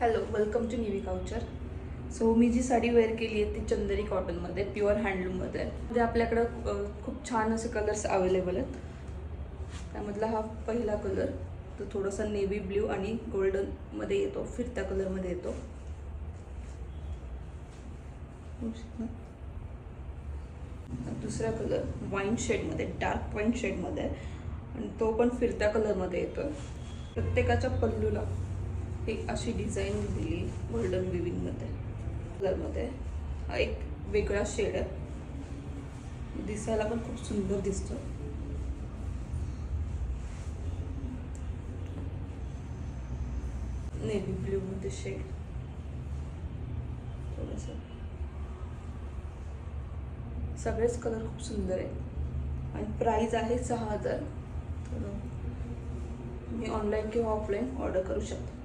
Hello welcome to Nivi couture so मी जी sari wear केली आहे ती चंदेरी कॉटनमध्ये प्युअर हँडलूममध्ये म्हणजे आपल्याकडं खूप छान असे कलर्स अवेलेबल आहेत. त्यामधला हा पहिला कलर तो थोडासा नेव्ही ब्ल्यू आणि गोल्डनमध्ये येतो फिरत्या कलरमध्ये येतो. दुसरा कलर वाईन शेडमध्ये डार्क वाईन शेडमध्ये आहे आणि तो पण फिरत्या कलरमध्ये येतो प्रत्येकाच्या पल्लूला एक अशी डिझाईन दिली गोल्डन विविंगमध्ये कलरमध्ये हा एक वेगळा शेड आहे. दिसायला पण खूप सुंदर दिसतो. नेव्ही ब्ल्यूमध्ये शेड थोडंसं. सगळेच कलर खूप सुंदर आहेत. आणि प्राईज आहे सहा हजार. मी ऑनलाईन किंवा ऑफलाईन ऑर्डर करू शकतो.